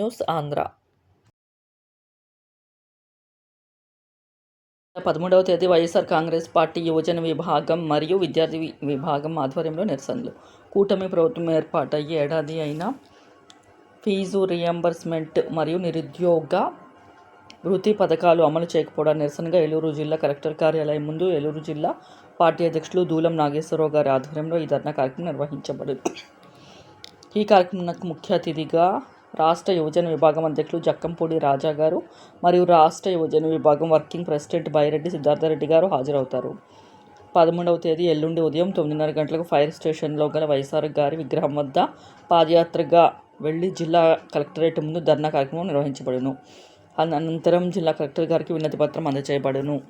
News Andhra పదమూడవ తేదీ YSR Congress party యువజన విభాగం మరియు విద్యార్థి విభాగం ఆధ్వర్యంలో నిరసనలు. కూటమి ప్రభుత్వం ఏర్పాటయ్యి ఏడాది అయిన ఫీజు రియంబర్స్మెంట్ మరియు నిరుద్యోగ వృత్తి పథకాలు అమలు చేయకపోవడం నిరసనగా ఏలూరు జిల్లా కలెక్టర్ కార్యాలయం ముందు ఏలూరు జిల్లా పార్టీ అధ్యక్షులు దూలం నాగేశ్వరరావు గారి ఆధ్వర్యంలో ఈ ధర్నా కార్యక్రమం నిర్వహించబడింది. ఈ కార్యక్రమంకు ముఖ్య అతిథిగా రాష్ట్ర యువజన విభాగం అధ్యక్షులు జక్కంపూడి రాజా గారు మరియు రాష్ట్ర యువజన విభాగం వర్కింగ్ ప్రెసిడెంట్ బైరెడ్డి సిద్ధార్థరెడ్డి గారు హాజరవుతారు. పదమూడవ తేదీ ఎల్లుండి ఉదయం తొమ్మిదిన్నర గంటలకు ఫైర్ స్టేషన్లో గల వైఎస్ఆర్ గారి విగ్రహం వద్ద పాదయాత్రగా వెళ్ళి జిల్లా కలెక్టరేట్ ముందు ధర్నా కార్యక్రమం నిర్వహించబడును. అనంతరం జిల్లా కలెక్టర్ గారికి వినతి పత్రం అందజేయబడును.